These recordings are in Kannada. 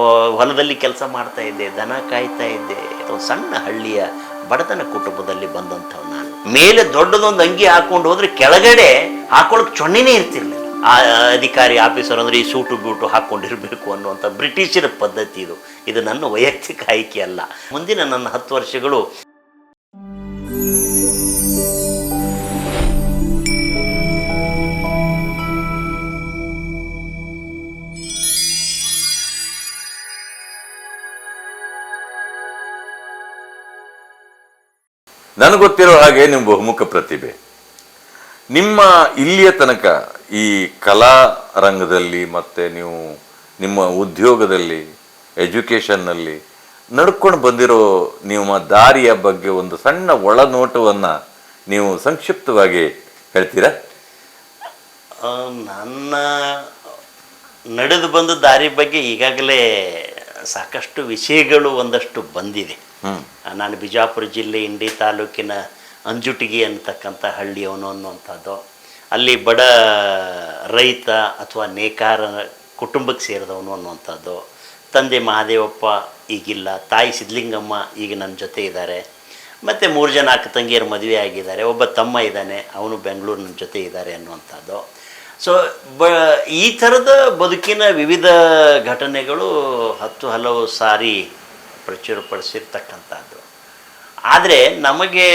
ಹೊಲದಲ್ಲಿ ಕೆಲಸ ಮಾಡ್ತಾ ಇದ್ದೆ, ದನ ಕಾಯ್ತಾ ಇದ್ದೆ ಸಣ್ಣ ಹಳ್ಳಿಯ ಬಡತನ ಕುಟುಂಬದಲ್ಲಿ ಬಂದಂಥವ್ ನಾನು. ಮೇಲೆ ದೊಡ್ಡದೊಂದು ಅಂಗಿ ಹಾಕೊಂಡು ಹೋದ್ರೆ ಕೆಳಗಡೆ ಹಾಕೊಳಕ್ ಚೊಣ್ಣಿನೇ ಇರ್ತಿರ್ಲಿಲ್ಲ. ಆ, ಅಧಿಕಾರಿ ಆಫೀಸರ್ ಅಂದ್ರೆ ಈ ಸೂಟು ಬೂಟು ಹಾಕೊಂಡಿರ್ಬೇಕು ಅನ್ನುವಂಥ ಬ್ರಿಟಿಷರ ಪದ್ಧತಿ ಇದು. ಇದು ನನ್ನ ವೈಯಕ್ತಿಕ ಆಯ್ಕೆ ಅಲ್ಲ. ಮುಂದಿನ ನನ್ನ ಹತ್ತು ವರ್ಷಗಳು ನನಗೆ ಗೊತ್ತಿರೋ ಹಾಗೆ ನಿಮ್ಮ ಬಹುಮುಖ ಪ್ರತಿಭೆ. ನಿಮ್ಮ ಇಲ್ಲಿಯ ತನಕ ಈ ಕಲಾ ರಂಗದಲ್ಲಿ ಮತ್ತೆ ನೀವು ನಿಮ್ಮ ಉದ್ಯೋಗದಲ್ಲಿ ಎಜುಕೇಷನ್ನಲ್ಲಿ ನಡ್ಕೊಂಡು ಬಂದಿರೋ ನಿಮ್ಮ ದಾರಿಯ ಬಗ್ಗೆ ಒಂದು ಸಣ್ಣ ಒಳನೋಟವನ್ನು ನೀವು ಸಂಕ್ಷಿಪ್ತವಾಗಿ ಹೇಳ್ತೀರಾ? ನನ್ನ ನಡೆದು ಬಂದ ದಾರಿ ಬಗ್ಗೆ ಈಗಾಗಲೇ ಸಾಕಷ್ಟು ವಿಷಯಗಳು ಒಂದಷ್ಟು ಬಂದಿದೆ. ನಾನು ಬಿಜಾಪುರ ಜಿಲ್ಲೆ ಇಂಡಿ ತಾಲೂಕಿನ ಅಂಜುಟಿಗಿ ಅಂತಕ್ಕಂಥ ಹಳ್ಳಿಯವನು ಅನ್ನುವಂಥದ್ದು. ಅಲ್ಲಿ ಬಡ ರೈತ ಅಥವಾ ನೇಕಾರ ಕುಟುಂಬಕ್ಕೆ ಸೇರಿದವನು ಅನ್ನುವಂಥದ್ದು. ತಂದೆ ಮಹಾದೇವಪ್ಪ ಈಗಿಲ್ಲ ತಾಯಿ ಸಿದ್ಲಿಂಗಮ್ಮ ಈಗ ನನ್ನ ಜೊತೆ ಇದ್ದಾರೆ. ಮತ್ತು ಮೂರು ಜನ ಅಕ್ಕ ತಂಗಿಯರು ಮದುವೆ ಆಗಿದ್ದಾರೆ ಒಬ್ಬ ತಮ್ಮ ಇದ್ದಾನೆ ಅವನು ಬೆಂಗಳೂರು ನನ್ನ ಜೊತೆ ಇದ್ದಾರೆ ಅನ್ನುವಂಥದ್ದು. ಸೊ ಬ, ಈ ಥರದ ಬದುಕಿನ ವಿವಿಧ ಘಟನೆಗಳು ಹತ್ತು ಹಲವು ಸಾರಿ ಪ್ರಚುರಪಡಿಸಿರ್ತಕ್ಕಂಥದ್ದು. ಆದರೆ ನಮಗೆ,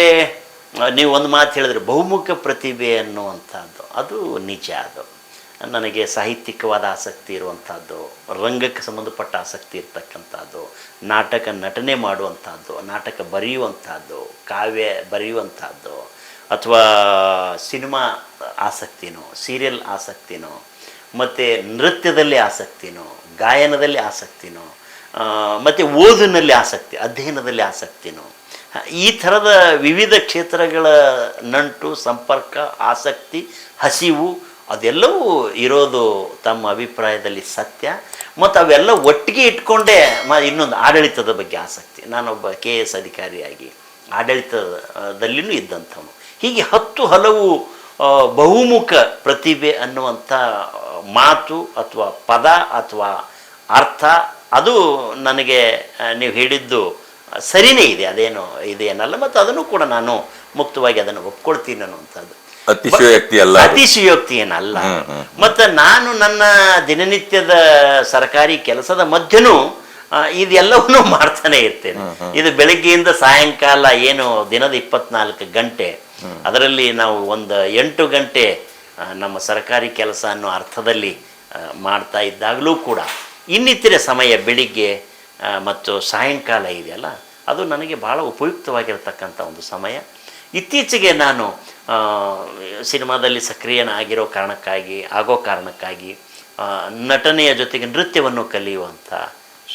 ನೀವು ಒಂದು ಮಾತು ಹೇಳಿದ್ರೆ ಬಹುಮುಖ ಪ್ರತಿಭೆ ಅನ್ನುವಂಥದ್ದು ಅದು ನಿಜ ಅದು. ನನಗೆ ಸಾಹಿತ್ಯಿಕವಾದ ಆಸಕ್ತಿ ಇರುವಂಥದ್ದು, ರಂಗಕ್ಕೆ ಸಂಬಂಧಪಟ್ಟ ಆಸಕ್ತಿ ಇರ್ತಕ್ಕಂಥದ್ದು, ನಾಟಕ ನಟನೆ ಮಾಡುವಂಥದ್ದು, ನಾಟಕ ಬರೆಯುವಂಥದ್ದು, ಕಾವ್ಯ ಬರೆಯುವಂಥದ್ದು, ಅಥವಾ ಸಿನಿಮಾ ಆಸಕ್ತಿನೋ ಸೀರಿಯಲ್ ಆಸಕ್ತಿನೋ, ಮತ್ತು ನೃತ್ಯದಲ್ಲಿ ಆಸಕ್ತಿನೋ, ಗಾಯನದಲ್ಲಿ ಆಸಕ್ತಿನೋ ಮತ್ತು ಓದಿನಲ್ಲಿ ಆಸಕ್ತಿ, ಅಧ್ಯಯನದಲ್ಲಿ ಆಸಕ್ತಿನೋ ಈ ಥರದ ವಿವಿಧ ಕ್ಷೇತ್ರಗಳ ನಂಟು, ಸಂಪರ್ಕ, ಆಸಕ್ತಿ, ಹಸಿವು, ಅದೆಲ್ಲವೂ ಇರೋದು ತಮ್ಮ ಅಭಿಪ್ರಾಯದಲ್ಲಿ ಸತ್ಯ. ಮತ್ತು ಅವೆಲ್ಲ ಒಟ್ಟಿಗೆ ಇಟ್ಕೊಂಡೇ ಮ, ಇನ್ನೊಂದು ಆಡಳಿತದ ಬಗ್ಗೆ ಆಸಕ್ತಿ. ನಾನೊಬ್ಬ ಕೆ ಎಸ್ ಅಧಿಕಾರಿಯಾಗಿ ಆಡಳಿತದಲ್ಲಿನೂ ಇದ್ದಂಥವನು. ಹೀಗೆ ಹತ್ತು ಹಲವು ಬಹುಮುಖ ಪ್ರತಿಭೆ ಅನ್ನುವಂಥ ಮಾತು ಅಥವಾ ಪದ ಅಥವಾ ಅರ್ಥ ಅದು ನನಗೆ ನೀವು ಹೇಳಿದ್ದು ಸರಿನೇ ಇದೆ ಅದೇನು ಇದೇನಲ್ಲ ಮತ್ತು ಅದನ್ನು ಕೂಡ ನಾನು ಮುಕ್ತವಾಗಿ ಅದನ್ನು ಒಪ್ಕೊಳ್ತೀನಿ ಅನ್ನುವಂಥದ್ದು. ಅತಿಶಯೋಕ್ತಿ ಅಲ್ಲ. ಅತಿಶಯೋಕ್ತಿ ಏನಲ್ಲ. ಮತ್ತು ನಾನು ನನ್ನ ದಿನನಿತ್ಯದ ಸರ್ಕಾರಿ ಕೆಲಸದ ಮಧ್ಯನೂ ಇದೆಲ್ಲವನ್ನೂ ಮಾಡ್ತಾನೆ ಇರ್ತೇನೆ. ಇದು ಬೆಳಿಗ್ಗೆಯಿಂದ ಸಾಯಂಕಾಲ ಏನು ದಿನದ ಇಪ್ಪತ್ನಾಲ್ಕು ಗಂಟೆ. ಅದರಲ್ಲಿ ನಾವು ಒಂದು ಎಂಟು ಗಂಟೆ ನಮ್ಮ ಸರ್ಕಾರಿ ಕೆಲಸ ಅನ್ನೋ ಅರ್ಥದಲ್ಲಿ ಮಾಡ್ತಾ ಇದ್ದಾಗಲೂ ಕೂಡ. ಇನ್ನಿತರೆ ಸಮಯ ಬೆಳಿಗ್ಗೆ ಮತ್ತು ಸಾಯಂಕಾಲ ಇದೆಯಲ್ಲ ಅದು ನನಗೆ ಭಾಳ ಉಪಯುಕ್ತವಾಗಿರತಕ್ಕಂಥ ಒಂದು ಸಮಯ. ಇತ್ತೀಚೆಗೆ ನಾನು ಸಿನಿಮಾದಲ್ಲಿ ಸಿನಿಮಾದಲ್ಲಿ ಸಕ್ರಿಯನಾಗಿರೋ ಕಾರಣಕ್ಕಾಗಿ ಆಗೋ ಕಾರಣಕ್ಕಾಗಿ ನಟನೆಯ ಜೊತೆಗೆ ನೃತ್ಯವನ್ನು ಕಲಿಯುವಂಥ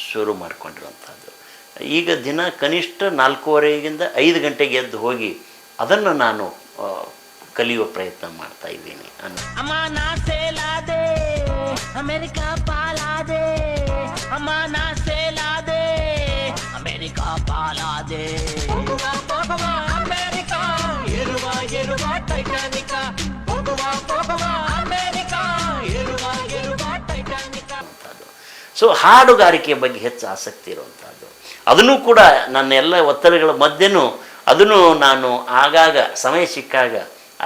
ಶುರು ಮಾಡಿಕೊಂಡಿರುವಂಥದ್ದು ಈಗ ದಿನ ಕನಿಷ್ಠ ನಾಲ್ಕೂವರೆಗಿಂದ ಐದು ಗಂಟೆಗೆ ಎದ್ದು ಹೋಗಿ ಅದನ್ನು ನಾನು ಕಲಿಯುವ ಪ್ರಯತ್ನ ಮಾಡ್ತಾ ಇದ್ದೀನಿ ಅನ್ನೋ ಸೊ ಹಾಡುಗಾರಿಕೆಯ ಬಗ್ಗೆ ಹೆಚ್ಚು ಆಸಕ್ತಿ ಇರುವಂಥದ್ದು ಅದನ್ನು ಕೂಡ ನನ್ನ ಎಲ್ಲ ಒತ್ತಡಗಳ ಮಧ್ಯೆನೂ ಅದನ್ನು ನಾನು ಆಗಾಗ, ಸಮಯ ಸಿಕ್ಕಾಗ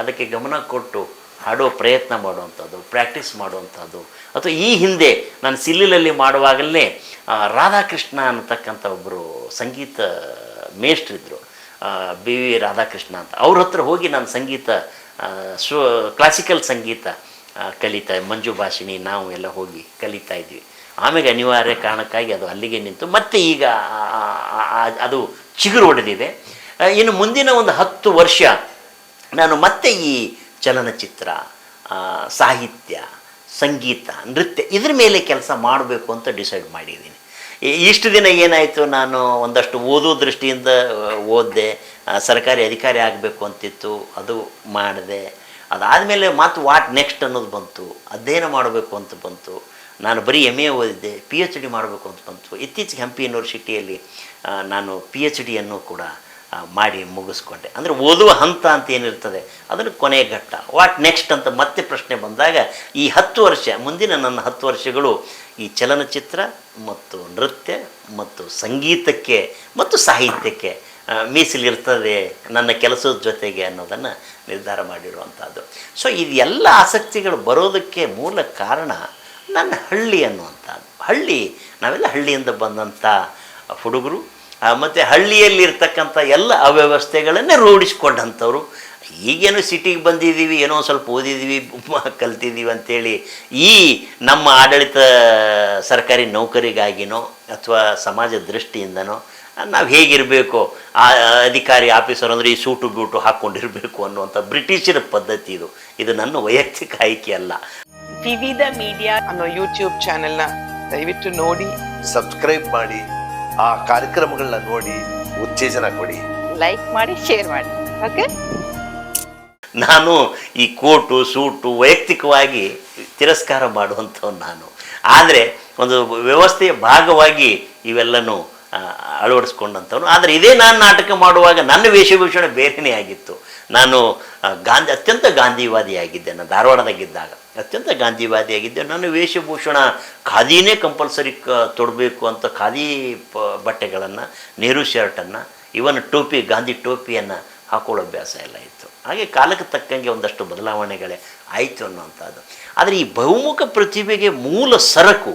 ಅದಕ್ಕೆ ಗಮನ ಕೊಟ್ಟು ಹಾಡೋ ಪ್ರಯತ್ನ ಮಾಡುವಂಥದ್ದು ಪ್ರಾಕ್ಟೀಸ್ ಮಾಡುವಂಥದ್ದು ಅಥವಾ ಈ ಹಿಂದೆ ನಾನು ಸಿಲ್ಲಿಲಲ್ಲಿ ಮಾಡುವಾಗಲೇ ರಾಧಾಕೃಷ್ಣ ಅನ್ನತಕ್ಕಂಥ ಒಬ್ಬರು ಸಂಗೀತ ಮೇಷ್ಟ್ರಿದ್ದರು ಬಿ ವಿ ರಾಧಾಕೃಷ್ಣ ಅಂತ. ಅವ್ರ ಹತ್ರ ಹೋಗಿ ನಾನು ಸಂಗೀತ ಶೋ ಕ್ಲಾಸಿಕಲ್ ಸಂಗೀತ ಕಲಿತಾ, ಮಂಜು ಭಾಷಿಣಿ, ನಾವು ಎಲ್ಲ ಹೋಗಿ ಕಲಿತಾ ಇದ್ವಿ. ಆಮೇಲೆ ಅನಿವಾರ್ಯ ಕಾರಣಕ್ಕಾಗಿ ಅದು ಅಲ್ಲಿಗೆ ನಿಂತು ಮತ್ತೆ ಈಗ ಅದು ಚಿಗುರು ಹೊಡೆದಿದೆ ಇನ್ನು ಮುಂದಿನ ಒಂದು ಹತ್ತು ವರ್ಷ ನಾನು ಮತ್ತೆ ಈ ಚಲನಚಿತ್ರ ಸಾಹಿತ್ಯ, ಸಂಗೀತ, ನೃತ್ಯ ಇದ್ರ ಮೇಲೆ ಕೆಲಸ ಮಾಡಬೇಕು ಅಂತ ಡಿಸೈಡ್ ಮಾಡಿದ್ದೀನಿ. ಇಷ್ಟು ದಿನ ಏನಾಯಿತು? ನಾನು ಒಂದಷ್ಟು ಓದೋ ದೃಷ್ಟಿಯಿಂದ ಓದಿದೆ. ಸರ್ಕಾರಿ ಅಧಿಕಾರಿ ಆಗಬೇಕು ಅಂತಿತ್ತು. ಅದು ಮಾಡಿದೆ. ಅದಾದಮೇಲೆ ಮತ್ತು ವಾಟ್ ನೆಕ್ಸ್ಟ್ ಅನ್ನೋದು ಬಂತು. ಅಧ್ಯಯನ ಮಾಡಬೇಕು ಅಂತ ಬಂತು. ನಾನು ಬರೀ ಎಂ ಎ ಓದಿದ್ದೆ ಪಿ ಎಚ್ ಡಿ ಮಾಡಬೇಕು ಅಂತ ಬಂತು. ಇತ್ತೀಚೆಗೆ ಹಂಪಿ ಯೂನಿವರ್ಸಿಟಿಯಲ್ಲಿ ನಾನು ಪಿ ಎಚ್ ಡಿಯನ್ನು ಕೂಡ ಮಾಡಿ ಮುಗಿಸ್ಕೊಂಡೆ. ಅಂದರೆ ಓದುವ ಹಂತ ಅಂತ ಏನಿರ್ತದೆ, ಅದನ್ನು ಕೊನೆಯ ಘಟ್ಟ. ವಾಟ್ ನೆಕ್ಸ್ಟ್ ಅಂತ ಮತ್ತೆ ಪ್ರಶ್ನೆ ಬಂದಾಗ, ಈ ಹತ್ತು ವರ್ಷ, ಮುಂದಿನ ನನ್ನ ಹತ್ತು ವರ್ಷಗಳು ಈ ಚಲನಚಿತ್ರ ಮತ್ತು ನೃತ್ಯ ಮತ್ತು ಸಂಗೀತಕ್ಕೆ ಮತ್ತು ಸಾಹಿತ್ಯಕ್ಕೆ ಮೀಸಲಿರ್ತದೆ ನನ್ನ ಕೆಲಸದ ಜೊತೆಗೆ ಅನ್ನೋದನ್ನು ನಿರ್ಧಾರ ಮಾಡಿರುವಂಥದ್ದು ಸೊ ಇದೆಲ್ಲ ಆಸಕ್ತಿಗಳು ಬರೋದಕ್ಕೆ ಮೂಲ ಕಾರಣ ನನ್ನ ಹಳ್ಳಿ ಅನ್ನುವಂಥದ್ದು. ಹಳ್ಳಿ, ನಾವೆಲ್ಲ ಹಳ್ಳಿಯಿಂದ ಬಂದಂಥ ಹುಡುಗರು ಮತ್ತು ಹಳ್ಳಿಯಲ್ಲಿರ್ತಕ್ಕಂಥ ಎಲ್ಲ ಅವ್ಯವಸ್ಥೆಗಳನ್ನೇ ರೂಢಿಸ್ಕೊಂಡಂಥವ್ರು. ಈಗೇನು ಸಿಟಿಗೆ ಬಂದಿದ್ದೀವಿ, ಏನೋ ಸ್ವಲ್ಪ ಓದಿದ್ದೀವಿ ಕಲ್ತಿದ್ದೀವಿ ಅಂಥೇಳಿ ಈ ನಮ್ಮ ಆಡಳಿತ ಸರ್ಕಾರಿ ನೌಕರಿಗಾಗಿನೋ ಅಥವಾ ಸಮಾಜ ದೃಷ್ಟಿಯಿಂದನೋ, ನಾವು ಹೇಗಿರಬೇಕು, ಆ, ಅಧಿಕಾರಿ ಆಫೀಸರ್ ಅಂದರೆ ಈ ಸೂಟು ಬೂಟು ಹಾಕ್ಕೊಂಡಿರಬೇಕು ಅನ್ನುವಂಥ ಬ್ರಿಟಿಷರ ಪದ್ಧತಿ ಇದು. ಇದು ನನ್ನ ವೈಯಕ್ತಿಕ ಆಯ್ಕೆ ಅಲ್ಲ. ವಿವಿಧ ಮೀಡಿಯಾ ಅನ್ನೋ ಯೂಟ್ಯೂಬ್ ಚಾನೆಲ್ನ ದಯವಿಟ್ಟು ನೋಡಿ. ಸಬ್ಸ್ಕ್ರೈಬ್ ಮಾಡಿ ಆ ಕಾರ್ಯಕ್ರಮಗಳನ್ನ ನೋಡಿ ಉತ್ತೇಜನ ಕೊಡಿ. ಲೈಕ್ ಮಾಡಿ ಶೇರ್ ಮಾಡಿ. ಓಕೆ ನಾನು ಈ ಕೋಟು ಸೂಟು ವೈಯಕ್ತಿಕವಾಗಿ ತಿರಸ್ಕಾರ ಮಾಡುವಂಥವ್ನು ನಾನು. ಆದರೆ ಒಂದು ವ್ಯವಸ್ಥೆಯ ಭಾಗವಾಗಿ ಇವೆಲ್ಲನೂ ಅಳವಡಿಸ್ಕೊಂಡಂಥವ್ನು. ಆದರೆ ಇದೇ ನಾನು ನಾಟಕ ಮಾಡುವಾಗ ನನ್ನ ವೇಷಭೂಷಣ ಬೇರೆಯೇ ಆಗಿತ್ತು. ನಾನು ಗಾಂಧಿ ಅತ್ಯಂತ ಗಾಂಧಿವಾದಿಯಾಗಿದ್ದೆ. ನಾನು ಧಾರವಾಡದಾಗಿದ್ದಾಗ. ಅತ್ಯಂತ ಗಾಂಧಿವಾದಿಯಾಗಿದ್ದೆ. ನಾನು ವೇಷಭೂಷಣ ಖಾದಿನೇ ಕಂಪಲ್ಸರಿ ಕ ತೊಡಬೇಕು ಅಂತ ಖಾದಿ ಪ ಬಟ್ಟೆಗಳನ್ನು, ನೆಹರು ಶರ್ಟನ್ನು, ಇವನ್ ಟೋಪಿ, ಗಾಂಧಿ ಟೋಪಿಯನ್ನು ಹಾಕೊಳ್ಳೋ ಅಭ್ಯಾಸ ಎಲ್ಲ ಇತ್ತು. ಹಾಗೆ ಕಾಲಕ್ಕೆ ತಕ್ಕಂಗೆ ಒಂದಷ್ಟು ಬದಲಾವಣೆಗಳೇ ಆಯಿತು ಅನ್ನುವಂಥದ್ದು. ಆದರೆ ಈ ಬಹುಮುಖ ಪ್ರತಿಭೆಗೆ ಮೂಲ ಸರಕು,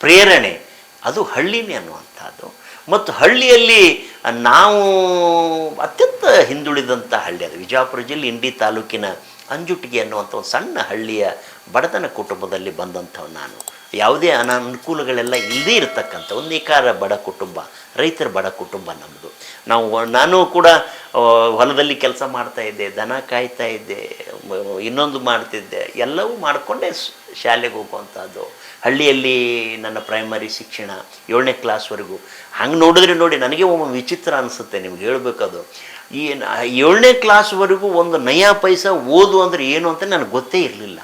ಪ್ರೇರಣೆ, ಅದು ಹಳ್ಳಿನೇ ಅನ್ನುವಂಥದ್ದು. ಮತ್ತು ಹಳ್ಳಿಯಲ್ಲಿ ನಾವು ಅತ್ಯಂತ ಹಿಂದುಳಿದಂಥ ಹಳ್ಳಿ ಅದು. ವಿಜಾಪುರ ಜಿಲ್ಲೆ ಇಂಡಿ ತಾಲೂಕಿನ ಅಂಜುಟಿಗೆ ಅನ್ನುವಂಥ ಒಂದು ಸಣ್ಣ ಹಳ್ಳಿಯ ಬಡತನ ಕುಟುಂಬದಲ್ಲಿ ಬಂದಂಥವು ನಾನು. ಯಾವುದೇ ಅನಾನುಕೂಲಗಳೆಲ್ಲ ಇಲ್ಲದೇ ಇರತಕ್ಕಂಥ ಒಂದು ಏಕಾರ ಬಡ ಕುಟುಂಬ, ರೈತರ ಬಡ ಕುಟುಂಬ ನಮ್ಮದು ನಾವು, ನಾನು ಕೂಡ ಹೊಲದಲ್ಲಿ ಕೆಲಸ ಮಾಡ್ತಾ ಇದ್ದೆ, ದನ ಕಾಯ್ತಾ ಇದ್ದೆ ಇನ್ನೊಂದು ಮಾಡ್ತಿದ್ದೆ, ಎಲ್ಲವೂ ಮಾಡಿಕೊಂಡೇ ಶಾಲೆಗೆ ಹೋಗುವಂಥದ್ದು ಹಳ್ಳಿಯಲ್ಲಿ ನನ್ನ ಪ್ರೈಮರಿ ಶಿಕ್ಷಣ ಏಳನೇ ಕ್ಲಾಸ್ವರೆಗೂ ಹಂಗೆ ನೋಡಿದ್ರೆ ನೋಡಿ ನನಗೆ ಒಮ್ಮೆ ವಿಚಿತ್ರ ಅನಿಸುತ್ತೆ ನಿಮ್ಗೆ ಹೇಳಬೇಕದು. ಈ ಏಳನೇ ಕ್ಲಾಸ್ವರೆಗೂ ಒಂದು ನಯಾ ಪೈಸ ಓದು ಅಂದರೆ ಏನು ಅಂತ ನನಗೆ ಗೊತ್ತೇ ಇರಲಿಲ್ಲ.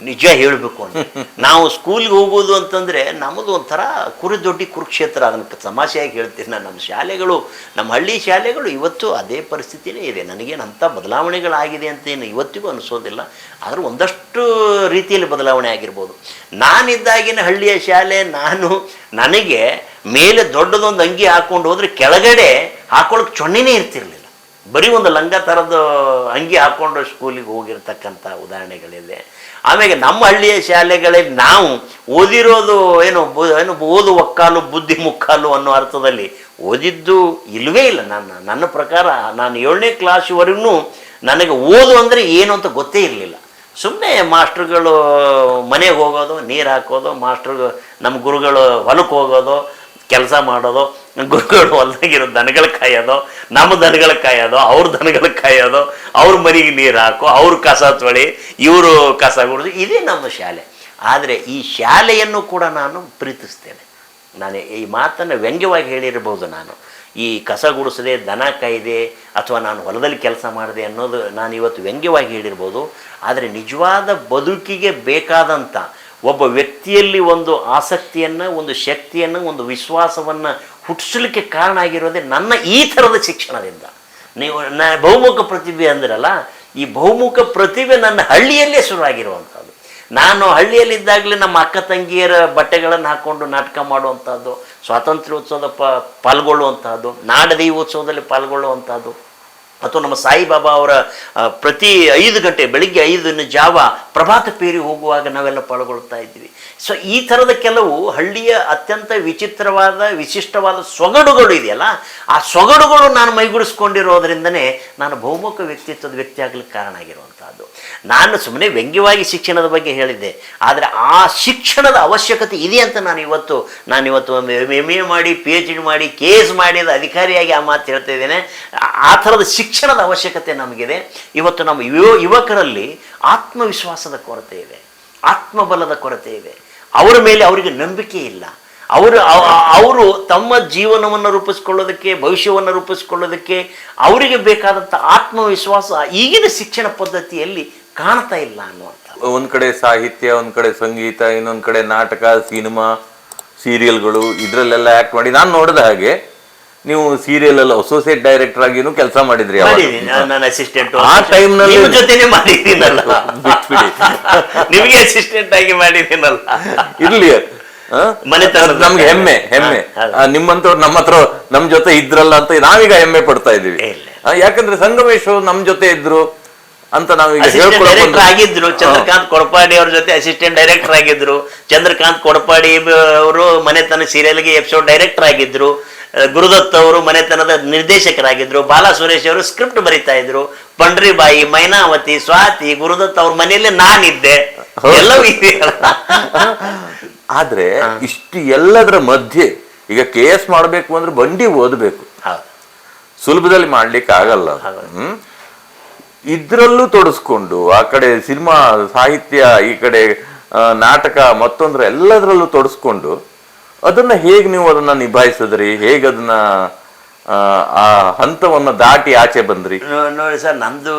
ನಿಜ ಹೇಳಬೇಕು ಅಂತ. ನಾವು ಸ್ಕೂಲ್ಗೆ ಹೋಗೋದು ಅಂತಂದರೆ ನಮ್ಮದು ಒಂಥರ ಕುರಿ ದೊಡ್ಡಿ ಕುರುಕ್ಷೇತ್ರ ಅದನ್ನು ತಮಾಷೆಯಾಗಿ ಹೇಳ್ತೀನಿ ನಾನು. ನಮ್ಮ ಶಾಲೆಗಳು, ನಮ್ಮ ಹಳ್ಳಿ ಶಾಲೆಗಳು ಇವತ್ತು ಅದೇ ಪರಿಸ್ಥಿತಿನೇ ಇದೆ. ನನಗೇನು ಅಂಥ ಬದಲಾವಣೆಗಳಾಗಿದೆ ಅಂತ ಏನು ಇವತ್ತಿಗೂ ಅನಿಸೋದಿಲ್ಲ. ಆದರೂ ಒಂದಷ್ಟು ರೀತಿಯಲ್ಲಿ ಬದಲಾವಣೆ ಆಗಿರ್ಬೋದು. ನಾನಿದ್ದಾಗಿನ ಹಳ್ಳಿಯ ಶಾಲೆ, ನಾನು, ನನಗೆ ಮೇಲೆ ದೊಡ್ಡದೊಂದು ಅಂಗಿ ಹಾಕ್ಕೊಂಡು ಹೋದರೆ ಕೆಳಗಡೆ ಹಾಕೊಳಕ್ಕೆ ಚೊಣ್ಣಿನೇ ಇರ್ತಿರ್ಲಿಲ್ಲ. ಬರೀ ಒಂದು ಲಂಗ ಥರದ ಅಂಗಿ ಹಾಕ್ಕೊಂಡು ಸ್ಕೂಲಿಗೆ ಹೋಗಿರ್ತಕ್ಕಂಥ ಉದಾಹರಣೆಗಳಿದೆ. ಆಮೇಲೆ ನಮ್ಮ ಹಳ್ಳಿಯ ಶಾಲೆಗಳಲ್ಲಿ ನಾವು ಓದಿರೋದು ಏನು ಏನು ಓದು ಒಕ್ಕಾಲು ಬುದ್ಧಿ ಮುಕ್ಕಾಲು ಅನ್ನೋ ಅರ್ಥದಲ್ಲಿ ಓದಿದ್ದು ಇಲ್ಲವೇ ಇಲ್ಲ. ನನ್ನ ನನ್ನ ಪ್ರಕಾರ ನಾನು ಏಳನೇ ಕ್ಲಾಸ್ವರೆಗೂ ನನಗೆ ಓದು ಅಂದರೆ ಏನು ಅಂತ ಗೊತ್ತೇ ಇರಲಿಲ್ಲ. ಸುಮ್ಮನೆ ಮಾಸ್ಟ್ರುಗಳು ಮನೆಗೆ ಹೋಗೋದು, ನೀರು ಹಾಕೋದು ಮಾಸ್ಟ್ರು ನಮ್ಮ ಗುರುಗಳು ಹೊಲಕ್ಕೆ ಹೋಗೋದು ಕೆಲಸ ಮಾಡೋದು, ಗುರುಗಳು ಹೊಲದಾಗಿರೋ ದನಗಳ ಕಾಯೋದು, ನಮ್ಮ ದನಗಳ ಕಾಯೋದು, ಅವ್ರ ದನಗಳ ಕಾಯೋದು, ಅವ್ರ ಮನೆಗೆ ನೀರು ಹಾಕೋ, ಅವ್ರ ಕಸ ತೊಳಿ, ಇವರು ಕಸ ಗುಡಿದು, ಇದೇ ನಮ್ಮ ಶಾಲೆ. ಆದರೆ ಈ ಶಾಲೆಯನ್ನು ಕೂಡ ನಾನು ಪ್ರೀತಿಸ್ತೇನೆ. ನಾನು ಈ ಮಾತನ್ನು ವ್ಯಂಗ್ಯವಾಗಿ ಹೇಳಿರಬಹುದು ನಾನು. ಈ ಕಸ ಗುಡಿಸದೆ, ದನ ಕಾಯ್ದೆ, ಅಥವಾ ನಾನು ಹೊಲದಲ್ಲಿ ಕೆಲಸ ಮಾಡಿದೆ ಅನ್ನೋದು ನಾನು ಇವತ್ತು ವ್ಯಂಗ್ಯವಾಗಿ ಹೇಳಿರ್ಬೋದು. ಆದರೆ ನಿಜವಾದ ಬದುಕಿಗೆ ಬೇಕಾದಂಥ ಒಬ್ಬ ವ್ಯಕ್ತಿಯಲ್ಲಿ ಒಂದು ಆಸಕ್ತಿಯನ್ನು, ಒಂದು ಶಕ್ತಿಯನ್ನು, ಒಂದು ವಿಶ್ವಾಸವನ್ನು ಹುಟ್ಟಿಸಲಿಕ್ಕೆ ಕಾರಣ ಆಗಿರೋದೇ ನನ್ನ ಈ ಥರದ ಶಿಕ್ಷಣದಿಂದ. ನೀವು ನ ಬಹುಮುಖ ಪ್ರತಿಭೆ ಅಂದಿರಲ್ಲ, ಈ ಬಹುಮುಖ ಪ್ರತಿಭೆ ನನ್ನ ಹಳ್ಳಿಯಲ್ಲೇ ಶುರುವಾಗಿರುವಂಥದ್ದು. ನಾನು ಹಳ್ಳಿಯಲ್ಲಿದ್ದಾಗಲೇ ನಮ್ಮ ಅಕ್ಕ ತಂಗಿಯರ ಬಟ್ಟೆಗಳನ್ನು ಹಾಕ್ಕೊಂಡು ನಾಟಕ ಮಾಡುವಂಥದ್ದು, ಸ್ವಾತಂತ್ರ್ಯೋತ್ಸವದ ಪ ಪಾಲ್ಗೊಳ್ಳುವಂಥದ್ದು ನಾಡದೈವೋತ್ಸವದಲ್ಲಿ ಪಾಲ್ಗೊಳ್ಳುವಂಥದ್ದು. ಅಥವಾ ನಮ್ಮ ಸಾಯಿಬಾಬಾ ಅವರ ಪ್ರತಿ ಐದು ಗಂಟೆ, ಬೆಳಿಗ್ಗೆ ಐದನ್ನು ಜಾವ ಪ್ರಭಾತ ಪೇರಿ ಹೋಗುವಾಗ ನಾವೆಲ್ಲ ಪಾಲ್ಗೊಳ್ತಾ ಇದ್ವಿ. ಸೊ ಈ ಥರದ ಕೆಲವು ಹಳ್ಳಿಯ ಅತ್ಯಂತ ವಿಚಿತ್ರವಾದ, ವಿಶಿಷ್ಟವಾದ ಸೊಗಡುಗಳು ಇದೆಯಲ್ಲ, ಆ ಸೊಗಡುಗಳು ನಾನು ಮೈಗೂಡಿಸ್ಕೊಂಡಿರೋದ್ರಿಂದನೇ ನಾನು ಬಹುಮುಖ ವ್ಯಕ್ತಿತ್ವದ ವ್ಯಕ್ತಿ ಆಗಲಿಕ್ಕೆ ಕಾರಣ ಆಗಿರುವಂಥದ್ದು ನಾನು ಸುಮ್ಮನೆ ವ್ಯಂಗ್ಯವಾಗಿ ಶಿಕ್ಷಣದ ಬಗ್ಗೆ ಹೇಳಿದ್ದೆ, ಆದರೆ ಆ ಶಿಕ್ಷಣದ ಅವಶ್ಯಕತೆ ಇದೆ ಅಂತ ನಾನು ಇವತ್ತು ನಾನು ಇವತ್ತು ಎಂ ಎ ಮಾಡಿ ಪಿ ಎಚ್ ಡಿ ಮಾಡಿ ಕೆ ಎಸ್ ಮಾಡಿದ ಅಧಿಕಾರಿಯಾಗಿ ಆ ಮಾತು ಹೇಳ್ತಾ ಇದ್ದೇನೆ. ಆ- ಥರದ ಥರದ ಶಿಕ್ಷಣದ ಅವಶ್ಯಕತೆ ನಮಗಿದೆ. ಇವತ್ತು ನಮ್ಮ ಯುವ ಯುವಕರಲ್ಲಿ ಆತ್ಮವಿಶ್ವಾಸದ ಕೊರತೆ ಇದೆ. ಆತ್ಮಬಲದ ಕೊರತೆ ಇದೆ. ಅವರ ಮೇಲೆ ಅವರಿಗೆ ನಂಬಿಕೆ ಇಲ್ಲ. ಅವರು ಅವರು ತಮ್ಮ ಜೀವನವನ್ನು ರೂಪಿಸ್ಕೊಳ್ಳೋದಕ್ಕೆ, ಭವಿಷ್ಯವನ್ನು ರೂಪಿಸ್ಕೊಳ್ಳೋದಕ್ಕೆ ಅವರಿಗೆ ಬೇಕಾದಂಥ ಆತ್ಮವಿಶ್ವಾಸ ಈಗಿನ ಶಿಕ್ಷಣ ಪದ್ಧತಿಯಲ್ಲಿ ಕಾಣ್ತಾ ಇಲ್ಲ ಅನ್ನುವಂಥ ಒಂದು ಕಡೆ ಸಾಹಿತ್ಯ, ಒಂದು ಕಡೆ ಸಂಗೀತ, ಇನ್ನೊಂದು ಕಡೆ ನಾಟಕ, ಸಿನಿಮಾ, ಸೀರಿಯಲ್ಗಳು, ಇದರಲ್ಲೆಲ್ಲ ಆ್ಯಕ್ಟ್ ಮಾಡಿ. ನಾನು ನೋಡಿದ ಹಾಗೆ ನೀವು ಸೀರಿಯಲ್ ಅಲ್ಲಿ ಅಸೋಸಿಯೇಟ್ ಡೈರೆಕ್ಟರ್ ಆಗಿನೂ ಕೆಲಸ ಮಾಡಿದ್ರಿ ನನ್ನ ಅಸಿಸ್ಟೆಂಟ್ ಆ ಟೈಮ್ ನಲ್ಲಿ- ಜೊತೆನೆ ಮಾಡಿದ್ದೀನಲ್ಲ ಬಿಟ್ಬಿಡಿ. ನಿಮಗೆ ಅಸಿಸ್ಟೆಂಟ್ ಆಗಿ ಮಾಡಿದ್ದೀನಲ್ಲ ಇರ್ಲಿ. ನಮ್ಗೆ ಹೆಮ್ಮೆ ಹೆಮ್ಮೆ. ನಿಮ್ಮಂತವ್ರು ನಮ್ಮ ಹತ್ರ ನಮ್ ಜೊತೆ ಇದ್ರಲ್ಲ ಅಂತ ನಾವೀಗ ಹೆಮ್ಮೆ ಪಡ್ತಾ ಇದೀವಿ ಯಾಕಂದ್ರೆ ಸಂಗಮೇಶ್ ನಮ್ ಜೊತೆ ಇದ್ರು ಅಂತ ನಾವೀಗ ಡೈರೆಕ್ಟರ್ ಆಗಿದ್ರು. ಚಂದ್ರಕಾಂತ್ ಕೊಡಪಾಡಿ ಅವ್ರ ಜೊತೆ ಅಸಿಸ್ಟೆಂಟ್ ಡೈರೆಕ್ಟರ್ ಆಗಿದ್ರು. ಚಂದ್ರಕಾಂತ್ ಕೊಡಪಾಡಿ ಅವರು ಮನೆತನ ಸೀರಿಯಲ್ಗೆ ಎಪಿಸೋಡ್ ಡೈರೆಕ್ಟರ್ ಆಗಿದ್ರು. ಗುರುದತ್ ಅವರು ಮನೆತನದ ನಿರ್ದೇಶಕರಾಗಿದ್ರು. ಬಾಲ ಸುರೇಶ್ ಅವರು ಸ್ಕ್ರಿಪ್ಟ್ ಬರಿತಾ ಇದ್ರು. ಪಂಡ್ರಿಬಾಯಿ ಮೈನಾವತಿ ಸ್ವಾತಿ ಗುರುದತ್ ಅವ್ರ ಮನೆಯಲ್ಲೇ ನಾನಿದ್ದೆ. ಎಲ್ಲವೂ ಇದೆ ಆದ್ರೆ ಇಷ್ಟು ಎಲ್ಲದರ ಮಧ್ಯೆ ಈಗ ಕೆ ಎಸ್ ಮಾಡ್ಬೇಕು ಅಂದ್ರೆ ಬಂಡಿ ಓದಬೇಕು. ಸುಲಭದಲ್ಲಿ ಮಾಡ್ಲಿಕ್ಕೆ ಆಗಲ್ಲ. ಹ್ಮ್? ಇದ್ರಲ್ಲೂ ತೊಡಸ್ಕೊಂಡು ಆ ಕಡೆ ಸಿನಿಮಾ ಸಾಹಿತ್ಯ ಈ ಕಡೆ ನಾಟಕ ಮತ್ತೊಂದ್ರ ಎಲ್ಲದರಲ್ಲೂ ತೊಡಸ್ಕೊಂಡು ಅದನ್ನ ಹೇಗೆ ನೀವು ಅದನ್ನ ನಿಭಾಯಿಸಿದ್ರಿ? ಹೇಗ್ ಅದನ್ನ ಆ, ಹಂತವನ್ನು ದಾಟಿ ಆಚೆ ಬಂದ್ರಿ? ನೋಡಿ ಸರ್ ನಂದು